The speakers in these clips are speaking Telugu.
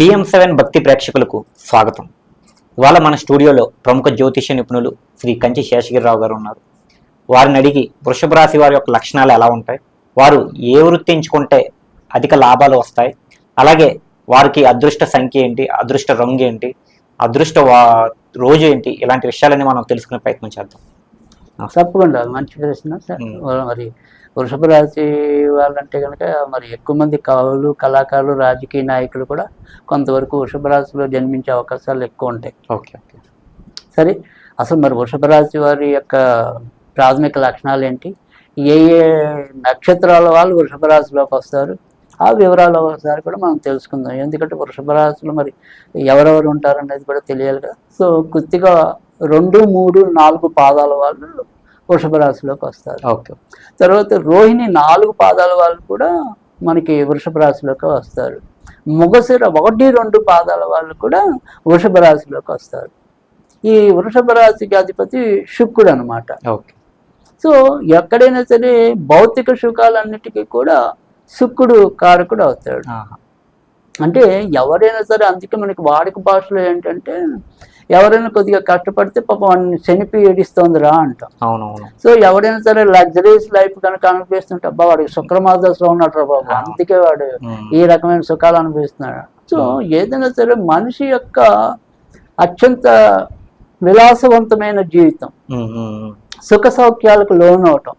పిఎం సెవెన్ భక్తి ప్రేక్షకులకు స్వాగతం. ఇవాళ మన స్టూడియోలో ప్రముఖ జ్యోతిష నిపుణులు శ్రీ కంచి శేషగిరిరావు గారు ఉన్నారు. వారిని అడిగి వృషభ రాశి వారి యొక్క లక్షణాలు ఎలా ఉంటాయి? వారు ఏ వృత్తి ఎంచుకుంటే అధిక లాభాలు వస్తాయి? అలాగే వారికి అదృష్ట సంఖ్య ఏంటి? అదృష్ట రంగు ఏంటి? అదృష్ట వా- రోజు ఏంటి? ఇలాంటి విషయాలని మనం తెలుసుకునే ప్రయత్నం చేద్దాం. తప్పకుండా. మంచి ప్రశ్న. మరి వృషభ రాశి వాళ్ళంటే కనుక మరి ఎక్కువ మంది కవులు కళాకారులు రాజకీయ నాయకులు కూడా కొంతవరకు వృషభ రాశిలో జన్మించే అవకాశాలు ఎక్కువ ఉంటాయి. Okay okay. సరే అసలు మరి వృషభ రాశి వారి యొక్క ప్రాథమిక లక్షణాలు ఏంటి? ఏ ఏ నక్షత్రాల వాళ్ళు వృషభ రాశిలోకి వస్తారు? ఆ వివరాలు ఒకసారి కూడా మనం తెలుసుకుందాం. ఎందుకంటే వృషభ రాశిలో మరి ఎవరెవరు ఉంటారనేది కూడా తెలియాలి కదా సో కొద్దిగా రెండు మూడు నాలుగు పాదాల వాళ్ళు వృషభ రాశిలోకి వస్తారు. ఓకే. తర్వాత రోహిణి నాలుగు పాదాల వాళ్ళు కూడా మనకి వృషభ రాశిలోకి వస్తారు. ముగసిర ఒకటి రెండు పాదాల వాళ్ళు కూడా వృషభ రాశిలోకి వస్తారు. ఈ వృషభ రాశికి అధిపతి శుక్రుడు అనమాట ఓకే. సో ఎక్కడైనా సరే భౌతిక సుఖాలన్నిటికీ కూడా శుక్రుడు కారకుడు అవుతాడు. అంటే ఎవరైనా సరే అందుకే మనకి వాడుక భాషలో ఏంటంటే ఎవరైనా కొద్దిగా కష్టపడితే పాపం వాడిని శనిపి ఏడిస్తోందిరా అంటాం. అవునవును. సో ఎవరైనా సరే లగ్జరీస్ లైఫ్ కనుక అనిపిస్తుంటే అబ్బా వాడికి శుక్రమాదశలో ఉన్నాడు బాబు. అందుకే వాడు. ఈ రకమైన సుఖాలు అనిపిస్తున్నాడు సో ఏదైనా సరే మనిషి యొక్క అత్యంత విలాసవంతమైన జీవితం. సుఖ సౌఖ్యాలకు లోనవటం.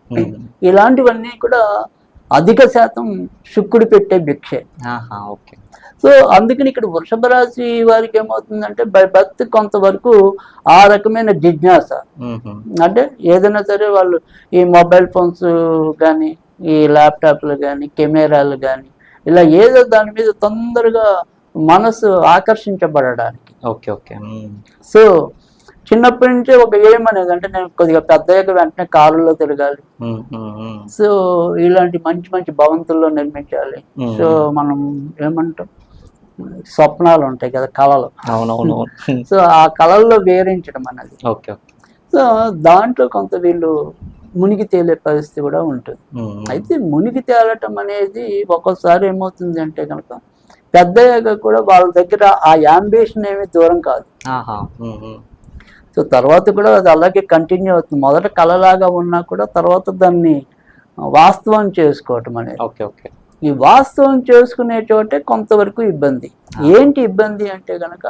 ఇలాంటివన్నీ కూడా అధిక శాతం శుక్రుడు పెట్టే భిక్షే. ఓకే. సో అందుకని ఇక్కడ వృషభ రాశి వారికి ఏమవుతుందంటే బై బర్త్ కొంతవరకు ఆ రకమైన జిజ్ఞాస. అంటే ఏదైనా సరే వాళ్ళు ఈ మొబైల్ ఫోన్స్ కానీ ఈ ల్యాప్టాప్లు కానీ కెమెరాలు కానీ ఇలా ఏదో దాని మీద తొందరగా మనసు ఆకర్షించబడడానికి ఓకే ఓకే. సో చిన్నప్పటి నుంచే ఒక ఏం అనేది అంటే నేను కొద్దిగా పెద్దయ్యాక వెంటనే కారులో తిరగాలి. సో ఇలాంటి మంచి మంచి భవంతుల్లో నిర్మించాలి. సో మనం ఏమంటాం స్వప్నాలు ఉంటాయి కదా కళలు. అవునవును. సో ఆ కళల్లో వేరించడం అనేది ఓకే సో దాంట్లో కొంత వీళ్ళు మునిగి తేలే పరిస్థితి కూడా ఉంటుంది. అయితే మునిగి తేలటం అనేది ఒక్కోసారి ఏమవుతుంది అంటే కనుక పెద్దయ్యాక కూడా వాళ్ళ దగ్గర ఆ యాంబిషన్ ఏమీ దూరం కాదు. సో తర్వాత కూడా అది అలాగే కంటిన్యూ అవుతుంది. మొదట కళలాగా ఉన్నా కూడా తర్వాత దాన్ని వాస్తవం చేసుకోవటం అనేది. Okay okay. ఈ వాస్తవం చేసుకునే చోటే కొంతవరకు ఇబ్బంది. ఏంటి ఇబ్బంది అంటే గనక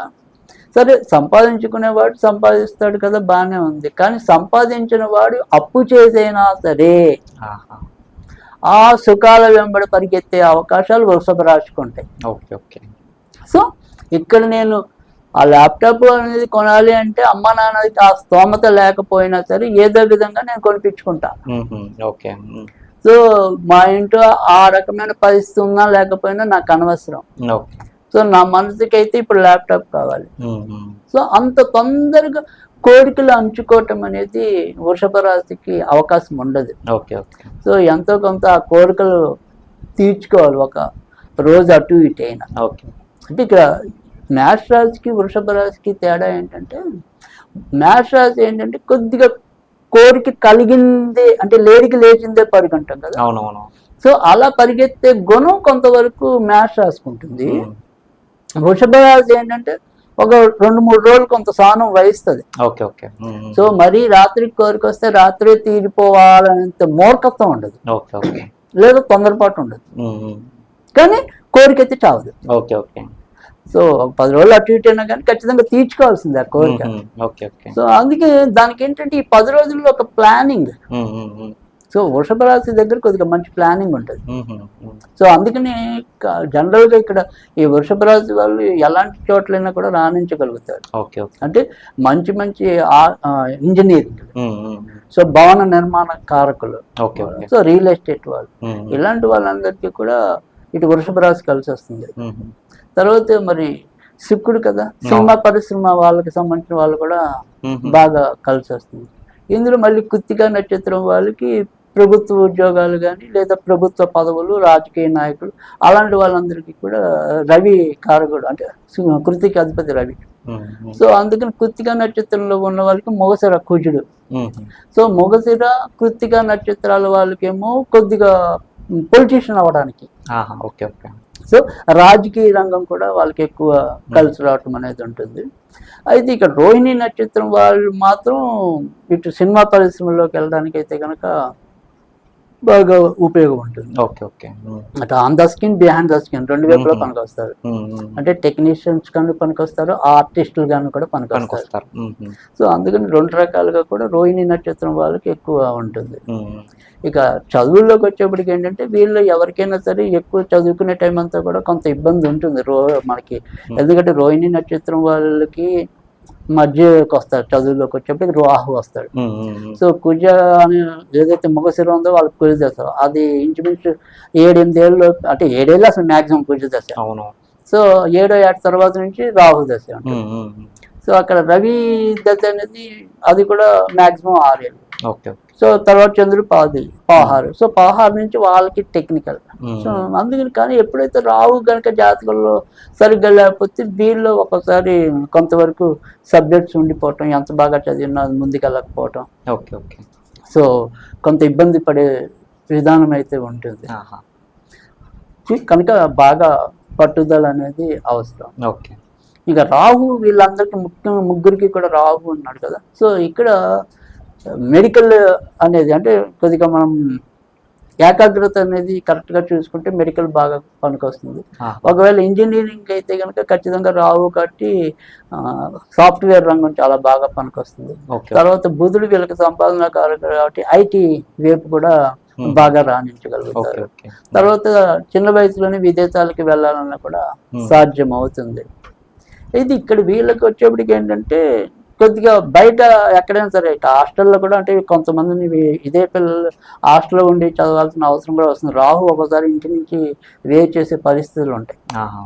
సరే సంపాదించుకునేవాడు సంపాదిస్తాడు కదా బాగానే ఉంది. కానీ సంపాదించిన వాడు అప్పు చేసైనా సరే ఆ సుఖాల వెంబడి పరిగెత్తే అవకాశాలు వృషభ రాశికి ఉంటాయి ఓకే ఓకే. సో ఇక్కడ నేను ఆ ల్యాప్టాప్ అనేది కొనాలి అంటే అమ్మ నాన్నకి ఆ స్తోమత లేకపోయినా సరే ఏదో విధంగా నేను కొనిపించుకుంటా. ఉమ్, ఉమ్, ఓకే సో మా ఇంట్లో ఆ రకమైన పరిస్థితి ఉన్నా లేకపోయినా నాకు అనవసరం. సో నా మనసుకి అయితే ఇప్పుడు ల్యాప్టాప్ కావాలి. సో అంత తొందరగా కోరికలు అంచుకోవటం అనేది వృషభ రాశికి అవకాశం ఉండదు. Okay okay. సో ఎంతో కొంత ఆ కోరికలు తీర్చుకోవాలి ఒక రోజు అటు ఇటు అయినా. ఓకే. అంటే ఇక్కడ మేష రాశికి వృషభ రాశికి తేడా ఏంటంటే మేష రాశి ఏంటంటే కొద్దిగా కోరిక కలిగిందే అంటే లేడికి లేచిందే పరిగంటాం కదా. అవునవును. సో అలా పరిగెత్తే గుణం కొంతవరకు ఉంటుంది ఉమ్, వృషభ రాశి ఏంటంటే ఒక రెండు మూడు రోజులు కొంత సహనం వహిస్తుంది. Okay okay. సో మరీ రాత్రికి కోరిక వస్తే రాత్రి తీరిపోవాలనేంత మూర్ఖత్వం ఉండదు. Okay okay. లేదా తొందరపాటు ఉండదు. కానీ కోరిక అయితే చావదు. Okay okay. సో పది రోజులు అటు ఇటు అయినా కానీ ఖచ్చితంగా తీర్చుకోవాల్సింది ఆ కోరిక. సో అందుకే దానికి ఏంటంటే ఈ పది రోజుల్లో ఒక ప్లానింగ్. సో వృషభ రాశి దగ్గర కొద్దిగా మంచి ప్లానింగ్ ఉంటుంది. సో అందుకని జనరల్గా ఇక్కడ ఈ వృషభ రాశి వాళ్ళు ఎలాంటి చోట్లైనా కూడా రాణించగలుగుతారు. అంటే మంచి మంచి ఇంజనీరింగ్. సో భవన నిర్మాణ కారకులు. సో రియల్ ఎస్టేట్ వాళ్ళు. ఇలాంటి వాళ్ళందరికీ కూడా ఇటు వృషభ రాశి కలిసి వస్తుంది. తర్వాత మరి శుక్రుడు కదా. సినిమా పరిశ్రమ వాళ్ళకి సంబంధించిన వాళ్ళు కూడా. బాగా కలిసి వస్తుంది ఇందులో మళ్ళీ కుత్తిక నక్షత్రం వాళ్ళకి ప్రభుత్వ ఉద్యోగాలు కానీ లేదా ప్రభుత్వ పదవులు రాజకీయ నాయకులు అలాంటి వాళ్ళందరికీ కూడా రవి కారకుడు అంటే కృతిక అధిపతి రవి. సో అందుకని కృత్తిక నక్షత్రంలో ఉన్న వాళ్ళకి మొగసిర కుజుడు. సో మొగసిర కృత్తిక నక్షత్రాల వాళ్ళకేమో కొద్దిగా పొలిటీషియన్ అవ్వడానికి. Okay okay. సో రాజకీయ రంగం కూడా వాళ్ళకి ఎక్కువ కలిసి రావటం అనేది ఉంటుంది. అయితే ఇక్కడ రోహిణి నక్షత్రం వాళ్ళు మాత్రం ఇటు సినిమా పరిశ్రమలోకి వెళ్ళడానికి అయితే కనుక బాగా ఉపయోగం ఉంటుంది. Okay okay. అటు on the skin behind the skin రెండు వైపులా. పనికొస్తారు. అంటే టెక్నీషియన్స్ కానీ పనికొస్తారు ఆర్టిస్టులు కానీ కూడా పనికొస్తారు. ఉమ్, ఉమ్, సో అందుకని రెండు రకాలుగా కూడా రోహిణి నక్షత్రం వాళ్ళకి ఎక్కువ ఉంటుంది. ఇక చదువుల్లోకి వచ్చేప్పటికి ఏంటంటే వీళ్ళు ఎవరికైనా సరే ఎక్కువ చదువుకునే టైం అంతా కూడా కొంత ఇబ్బంది ఉంటుంది రో మనకి. ఎందుకంటే రోహిణి నక్షత్రం వాళ్ళకి మధ్యకి వస్తారు చదువులోకి వచ్చేప్పటికి రాహు వస్తాడు. సో కుజ అని ఏదైతే మగశిర ఉందో వాళ్ళకి కుజ దశ. అది ఇంచుమించు ఏడు ఎనిమిదేళ్ళు అంటే ఏడేళ్ళు అసలు మాక్సిమం కుజ దశ. అవును. సో ఏడో ఏట తర్వాత నుంచి రాహు దశ ఉంటుంది. సో అక్కడ రవి దశ అనేది అది కూడా మాక్సిమం ఆరేళ్ళు. సో తర్వాత చంద్రుడు పాది పదహారు సో పదహారు నుంచి వాళ్ళకి టెక్నికల్ సో అందుకని కానీ ఎప్పుడైతే రావు గనక జాతకంలో సరిగ్గా లేకపోతే వీళ్ళు ఒకసారి కొంతవరకు సబ్జెక్ట్స్ ఉండిపోవటం ఎంత బాగా చదివినా ముందుకెళ్ళకపోవటం ఓకే ఓకే. సో కొంత ఇబ్బంది పడే విధానం అయితే ఉంటుంది. కనుక బాగా పట్టుదల అనేది అవసరం. ఓకే. ఇక రాహు వీళ్ళందరికీ ముఖ్యంగా ముగ్గురికి కూడా రాహు ఉన్నాడు కదా. సో ఇక్కడ మెడికల్ అనేది అంటే కొద్దిగా మనం ఏకాగ్రత అనేది కరెక్ట్గా చూసుకుంటే మెడికల్ బాగా పనికొస్తుంది. ఒకవేళ ఇంజనీరింగ్ అయితే కనుక ఖచ్చితంగా రావు కాబట్టి సాఫ్ట్వేర్ రంగం చాలా బాగా పనికొస్తుంది. తర్వాత బుధుడు వీళ్ళకి సంపాదన కాబట్టి ఐటీ వైపు కూడా. బాగా రాణించగలుగుతారు. తర్వాత చిన్న వయసులోనే విదేశాలకు వెళ్ళాలన్నా కూడా. సాధ్యం అవుతుంది ఇది ఇక్కడ వీళ్ళకి వచ్చేప్పటికి ఏంటంటే కొద్దిగా బయట ఎక్కడైనా సరే హాస్టల్లో కూడా అంటే కొంతమందిని ఇదే పిల్లలు హాస్టల్లో ఉండి చదవాల్సిన అవసరం కూడా వస్తుంది. రాహు ఒకసారి ఇంటి నుంచి వేరు చేసే పరిస్థితులు ఉంటాయి.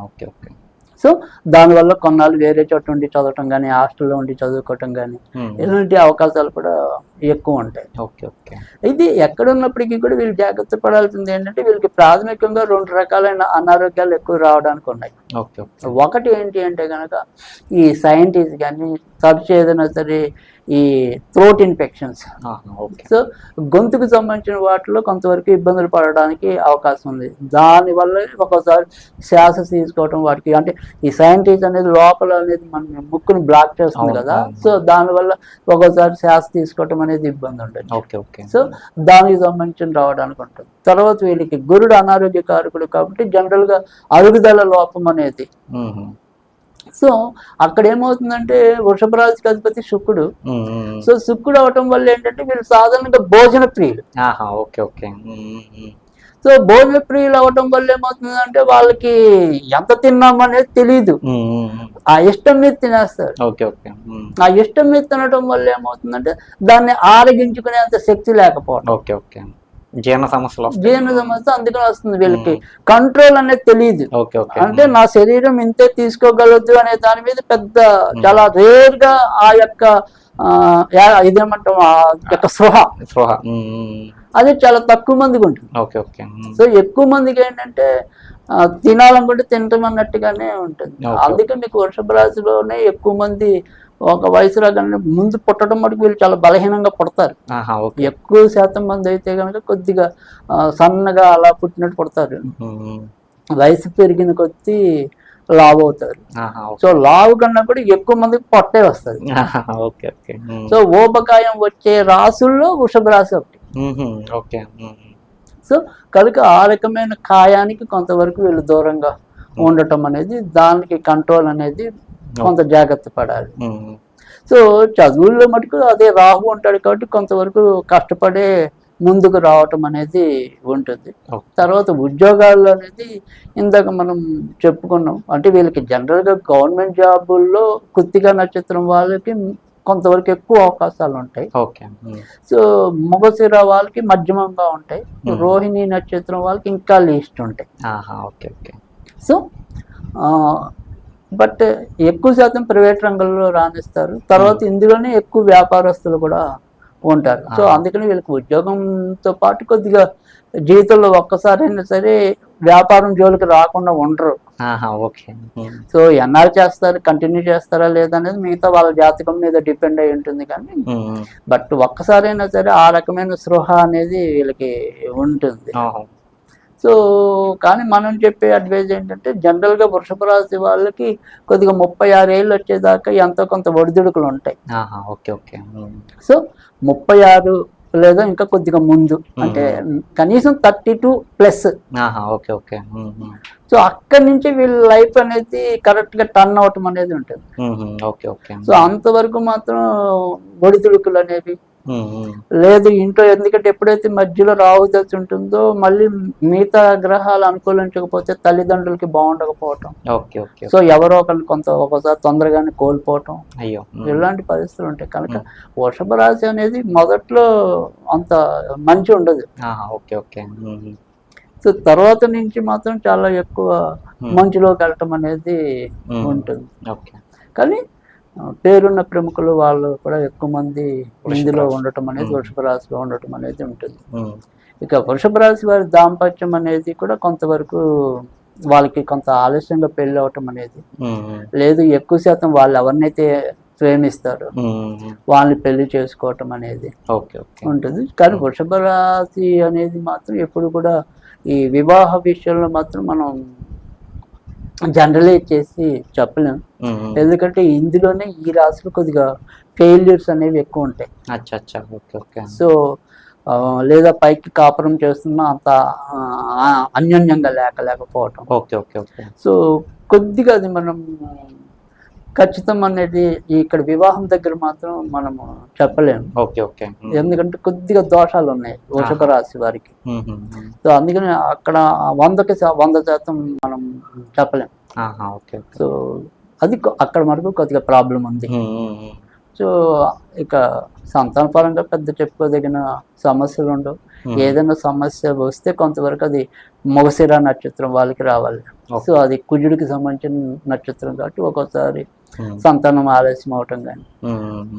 Okay okay. సో దానివల్ల కొన్నాళ్ళు వేరే చోట ఉండి చదవటం కానీ హాస్టల్లో ఉండి చదువుకోవటం కానీ ఇలాంటి అవకాశాలు కూడా ఎక్కువ ఉంటాయి. Okay okay. ఇది ఎక్కడ ఉన్నప్పటికీ కూడా వీళ్ళు జాగ్రత్త పడాల్సింది ఏంటంటే వీళ్ళకి ప్రాథమికంగా రెండు రకాలైన అనారోగ్యాలు ఎక్కువ రావడానికి ఉన్నాయి. ఒకటి ఏంటి అంటే కనుక ఈ సైంటిస్ట్ కానీ తరచు ఏదైనా సరే ఈ థ్రోట్ ఇన్ఫెక్షన్స్ సో గొంతుకు సంబంధించిన వాటిలో కొంతవరకు ఇబ్బందులు పడడానికి అవకాశం ఉంది. దానివల్ల ఒక్కోసారి శ్వాస తీసుకోవటం వాటికి అంటే ఈ సైంటిస్ట్ అనేది లోపల అనేది మన ముక్కుని బ్లాక్ చేస్తుంది కదా. సో దానివల్ల ఒక్కోసారి శ్వాస తీసుకోవటం అనేది ఇబ్బంది ఉంటుంది. Okay okay. సో దానికి సంబంధించిన రావడానికి ఉంటుంది. తర్వాత వీళ్ళకి గురుడు అనారోగ్య కారకుడు కాబట్టి జనరల్గా అరుగుదల లోపం అనేది సో అక్కడ ఏమవుతుందంటే వృషభ రాశికి అధిపతి శుక్రుడు. సో శుక్రుడు అవటం వల్ల ఏంటంటే వీళ్ళు సాధారణంగా భోజన ప్రియులు. Okay okay. సో భోజన ప్రియులు అవటం వల్ల ఏమవుతుందంటే వాళ్ళకి ఎంత తిన్నాం అనేది తెలియదు. ఆ ఇష్టం మీద తినేస్తారు. ఆ ఇష్టం మీద తినడం వల్ల ఏమవుతుందంటే దాన్ని ఆరగించుకునేంత శక్తి లేకపోవడం ఓకే ఓకే. జీర్ణ సమస్యలు జీర్ణ సమస్య అందుకని వస్తుంది వీళ్ళకి. కంట్రోల్ అనేది తెలియదు అంటే నా శరీరం ఇంతే తీసుకోగలదు అనే దాని మీద పెద్ద చాలా రేర్గా ఆ యొక్క ఆ, యా- ఇదేమంటాం ఆ యొక్క స్పృహ. అది చాలా తక్కువ మందికి ఉంటుంది. Okay okay. ఉమ్, సో ఎక్కువ మందికి ఏంటంటే తినాలనుకుంటే తింటాం అన్నట్టుగానే ఉంటుంది. అందుకే మీకు వృషభ రాశిలోనే ఎక్కువ మంది ఒక వయసు రాగానే ముందు పుట్టడం మటుకు వీళ్ళు చాలా బలహీనంగా పుడతారు. ఎక్కువ శాతం మంది అయితే కనుక కొద్దిగా సన్నగా అలా పుట్టినట్టు పుడతారు. వయసు పెరిగిన కొద్దీ లావు అవుతారు. సో లావు కన్నా కూడా ఎక్కువ మందికి పొట్టే వస్తుంది. సో ఊబకాయం వచ్చే రాసుల్లో వృషభ రాశి ఒకటి. సో కనుక ఆ రకమైన కాయానికి కొంతవరకు వీళ్ళు దూరంగా ఉండటం అనేది దానికి కంట్రోల్ అనేది కొంత జాగ్రత్త పడాలి. సో చదువుల్లో మటుకు అదే రాహు ఉంటాడు కాబట్టి కొంతవరకు కష్టపడే ముందుకు రావటం అనేది ఉంటుంది. తర్వాత ఉద్యోగాలు అనేది ఇందాక మనం చెప్పుకున్నాం అంటే వీళ్ళకి జనరల్గా గవర్నమెంట్ జాబుల్లో కుత్తిగా నక్షత్రం వాళ్ళకి కొంతవరకు ఎక్కువ అవకాశాలు ఉంటాయి. సో మొగశిర వాళ్ళకి మధ్యమంగా ఉంటాయి. రోహిణి నక్షత్రం వాళ్ళకి ఇంకా లీస్ట్ ఉంటాయి. ఆహా ఓకే ఓకే. సో బట్ ఎక్కువ శాతం ప్రైవేట్ రంగంలో రాణిస్తారు. తర్వాత ఇందులోనే ఎక్కువ వ్యాపారస్తులు కూడా ఉంటారు. So Ah. అందుకని వీళ్ళకి ఉద్యోగంతో పాటు కొద్దిగా జీవితంలో ఒక్కసారైనా సరే వ్యాపారం జోలికి రాకుండా ఉండరు. ఓకే. ఉమ్, సో ఎన్నాళ్ళు చేస్తారు కంటిన్యూ చేస్తారా లేదనేది మిగతా వాళ్ళ జాతకం మీద డిపెండ్ అయి ఉంటుంది కానీ ఉమ్, బట్ ఒక్కసారైనా సరే ఆ రకమైన స్పృహ అనేది వీళ్ళకి ఉంటుంది. సో కానీ మనం చెప్పే అడ్వైజ్ ఏంటంటే జనరల్గా వృషభ రాశి వాళ్ళకి కొద్దిగా ముప్పై ఆరు ఏళ్ళు వచ్చేదాకా ఎంతో కొంత ఒడిదుడుకులు ఉంటాయి. Okay okay. సో ముప్పై ఆరు లేదా ఇంకా కొద్దిగా ముందు. అంటే కనీసం thirty two plus. Okay okay. So అక్కడి నుంచి వీళ్ళ లైఫ్ అనేది కరెక్ట్గా టర్న్ అవటం అనేది ఉంటుంది. Okay okay. సో అంతవరకు మాత్రం ఒడిదుడుకులు అనేవి లేదు ఇంట్లో ఎందుకంటే ఎప్పుడైతే మధ్యలో రాహు దశ ఉంటుందో మళ్ళీ మిగతా గ్రహాలు అనుకూలించకపోతే తల్లిదండ్రులకి బాగుండకపోవటం. ఓకే ఓకే సో ఎవరో ఒకరు కొంత ఒకసారి తొందరగానే కోల్పోవటం. అయ్యో. ఇలాంటి పరిస్థితులు ఉంటాయి. కనుక వృషభ రాశి అనేది మొదట్లో అంత మంచి ఉండదు. Okay okay. సో తర్వాత నుంచి మాత్రం చాలా ఎక్కువ. మంచులోకి వెళ్ళటం అనేది. ఉంటుంది. ఓకే. కానీ పేరున్న ప్రముఖులు వాళ్ళు కూడా ఎక్కువ మంది ఇందులో. ఉండటం అనేది. వృషభ రాశిలో ఉండటం అనేది ఉంటుంది. ఇక వృషభ రాశి వారి దాంపత్యం అనేది కూడా కొంతవరకు వాళ్ళకి కొంత ఆలస్యంగా పెళ్ళి అవటం అనేది లేదు. ఎక్కువ శాతం వాళ్ళు ఎవరినైతే ప్రేమిస్తారో వాళ్ళని పెళ్ళి చేసుకోవటం అనేది ఓకే ఓకే. ఉంటుంది. కానీ వృషభ రాశి అనేది మాత్రం ఎప్పుడు కూడా ఈ వివాహ విషయంలో మాత్రం మనం జనరలైజ్ చేసి చెప్పలేం. ఉమ్, ఉమ్, ఎందుకంటే ఇందులోనే ఈ రాశిలో కొద్దిగా ఫెయిల్యూర్స్ అనేవి ఎక్కువ ఉంటాయి. అచ్చా అచ్చా ఓకే ఓకే. సో లేదా పైకి కాపురం చేస్తున్నా అంత అన్యోన్యంగా లేక లేకపోవటం. Okay okay okay. సో కొద్దిగా అది మనం ఖచ్చితం అనేది ఇక్కడ వివాహం దగ్గర మాత్రం మనము చెప్పలేము. Okay okay. ఎందుకంటే కొద్దిగా దోషాలు ఉన్నాయి వృషభ రాశి వారికి. సో అందుకని అక్కడ వందకి వంద శాతం మనం చెప్పలేం ఆహా ఓకే ఓకే. సో అది అక్కడ మనకు కొద్దిగా ప్రాబ్లం ఉంది. సో ఇక సంతాన పరంగా పెద్ద చెప్పుకోదగిన సమస్యలు ఉండవు ఏదైనా సమస్య వస్తే కొంతవరకు అది మొగసిర నక్షత్రం వాళ్ళకి రావాలి. సో అది కుజుడికి సంబంధించిన నక్షత్రం కాబట్టి ఒక్కోసారి సంతానం ఆలస్యం అవటం కానీ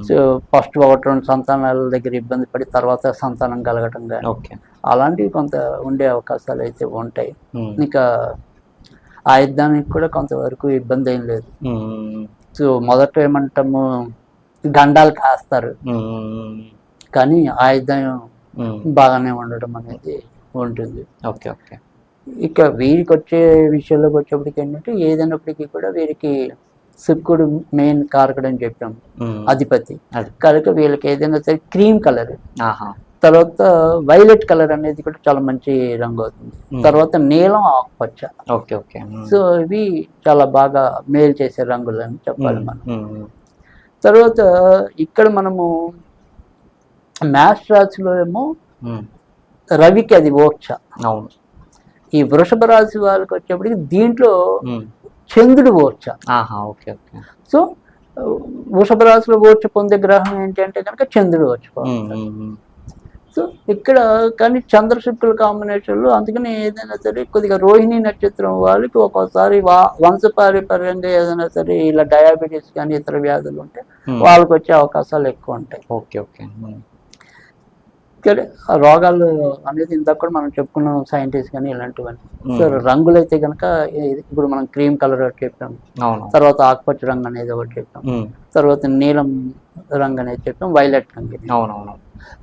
సో ఫస్ట్ ఒకటి రెండు సంతానాల దగ్గర ఇబ్బంది పడి తర్వాత సంతానం కలగటం కానీ ఓకే. అలాంటివి కొంత ఉండే అవకాశాలు అయితే ఉంటాయి. ఇంకా ఆ యుద్ధానికి కూడా కొంతవరకు ఇబ్బంది ఏం లేదు. సో మొదట ఏమంటాము గండాలు కాస్తారు. కానీ ఆయుధం బాగానే ఉండడం అనేది ఉంటుంది. Okay okay. ఇక వీరికి వచ్చే విషయంలోకి వచ్చేప్పటికి ఏంటంటే ఏదైనప్పటికీ కూడా వీరికి శుక్రుడు మెయిన్ కారకుడు అని చెప్పాం. అధిపతి. అది. కనుక వీళ్ళకి ఏదైనా సరే క్రీమ్ కలర్. తర్వాత వైలెట్ కలర్ అనేది కూడా చాలా మంచి రంగు అవుతుంది. తర్వాత నీలం ఆకుపచ్చ. Okay okay. సో ఇవి చాలా బాగా మేలు చేసే రంగులు అని చెప్పాలి మనం. తర్వాత ఇక్కడ మనము మ్యాథ్స్ రాశిలో ఏమో రవికి అది ఓక్ష అవును. ఈ వృషభ రాశి వాళ్ళకి వచ్చేప్పటికి దీంట్లో చంద్రుడు ఆహా ఓకే ఓకే. సో వృషభ రాశిలో ఓర్చ పొందే గ్రహం ఏంటి అంటే కనుక చంద్రుడు ఉమ్, సో ఇక్కడ కానీ చంద్ర శుక్రుల కాంబినేషన్లో అందుకని ఏదైనా సరే కొద్దిగా రోహిణి నక్షత్రం వాళ్ళకి ఒక్కోసారి వా వంశపారిపర్యంగా ఏదైనా సరే ఇలా డయాబెటీస్ కానీ ఇతర వ్యాధులు ఉంటే ఉమ్, వాళ్ళకి వచ్చే అవకాశాలు ఎక్కువ ఉంటాయి. Okay okay. ఆ రోగాలు అనేది ఇందాక కూడా మనం చెప్పుకున్నాం సైంటిస్ట్ కానీ ఇలాంటివన్నీ. సో ఉమ్, రంగులు అయితే కనుక ఇప్పుడు మనం క్రీమ్ కలర్ ఒకటి చెప్పాం. తర్వాత ఆకుపచ్చ రంగు అనేది ఒకటి చెప్పాం. తర్వాత నీలం రంగు అనేది చెప్పాం వైలెట్ రంగు. అవునవును.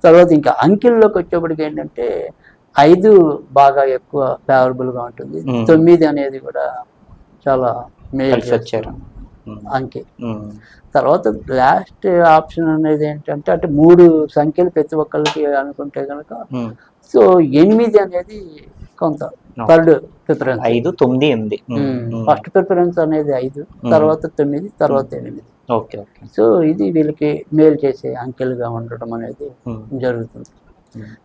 తర్వాత ఇంకా అంకెల్లోకి వచ్చేప్పటికి ఏంటంటే ఐదు బాగా ఎక్కువ ఫేవరబుల్గా ఉంటుంది. మ్మ్. తొమ్మిది అనేది కూడా చాలా మేలు వచ్చారు. అంకె. తర్వాత లాస్ట్ ఆప్షన్ అనేది ఏంటంటే అంటే మూడు సంఖ్యలు ప్రతి ఒక్కరికి అనుకుంటే కనుక సో ఎనిమిది అనేది కొంత. థర్డ్ ప్రిఫరెన్స్ ఐదు తొమ్మిది ఎనిమిది. ఫస్ట్ ప్రిఫరెన్స్ అనేది ఐదు తర్వాత తొమ్మిది తర్వాత ఎనిమిది. Okay okay. సో ఇది వీళ్ళకి మేలు చేసే అంకెలుగా ఉండటం అనేది జరుగుతుంది.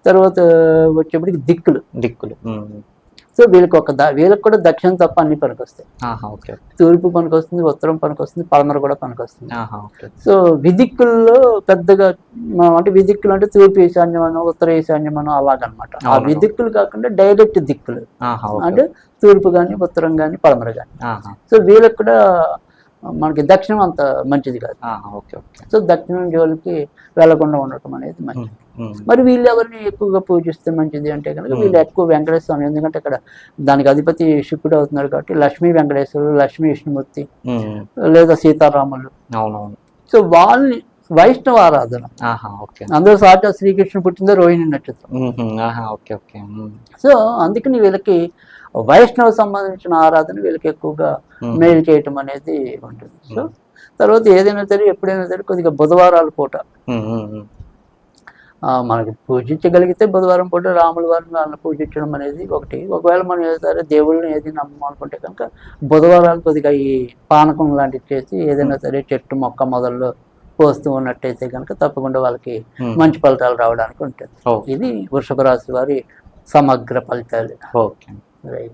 తర్వాత వచ్చేప్పటికి దిక్కులు. దిక్కులు. సో వీళ్ళకి ఒక ద- వీళ్ళకి కూడా దక్షిణం తప్ప అన్ని పనికొస్తాయి. Okay okay. తూర్పు పనికొస్తుంది ఉత్తరం పనికొస్తుంది పడమర కూడా పనికొస్తుంది. ఆహా ఓకే. సో విదిక్కుల్లో పెద్దగా అంటే విదిక్కులు అంటే తూర్పు ఈశాన్యమనో ఉత్తర ఈశాన్యమనో అలాగనమాట. ఆ. విదిక్కులు కాకుండా డైరెక్ట్ దిక్కులు. అంటే తూర్పు కానీ ఉత్తరం కానీ పడమర కానీ సో వీళ్ళకి కూడా మనకి దక్షిణం అంత మంచిది కాదు. ఆహా ఓకే ఓకే. సో దక్షిణం జోలికి వెళ్ళకుండా ఉండటం అనేది మంచిది. మరి వీళ్ళు ఎవరిని ఎక్కువగా పూజిస్తే మంచిది అంటే కనుక వీళ్ళు ఎక్కువ వెంకటేశ్వర స్వామి. ఎందుకంటే ఇక్కడ దానికి అధిపతి శుక్రుడు అవుతున్నారు కాబట్టి లక్ష్మీ వెంకటేశ్వరుడు లక్ష్మీ విష్ణుమూర్తి లేదా సీతారాములు. అవునవును. సో వాళ్ళని వైష్ణవ ఆరాధన. అందులో సాక్షాత్ శ్రీకృష్ణుడు పుట్టిందో రోహిణి నక్షత్రం. సో అందుకని వీళ్ళకి వైష్ణవ సంబంధించిన ఆరాధన వీళ్ళకి ఎక్కువగా. మేలు చేయటం అనేది ఉంటుంది. సో తర్వాత ఏదైనా సరే ఎప్పుడైనా సరే కొద్దిగా బుధవారాల పూట. మనకి పూజించగలిగితే బుధవారం పూట రాముల వారిని వాళ్ళని పూజించడం అనేది ఒకటి. ఒకవేళ మనం సరే దేవుళ్ళని ఏది నమ్మాలనుకుంటే కనుక బుధవారాలు కొద్దిగా ఈ పానకం లాంటివి చేసి ఏదైనా సరే చెట్టు మొక్క మొదల్లో పోస్తూ ఉన్నట్టయితే కనుక తప్పకుండా వాళ్ళకి మ్మ్. మంచి ఫలితాలు రావడానికి ఉంటుంది. ఇది వృషభ రాశి వారి సమగ్ర ఫలితాలు. Okay right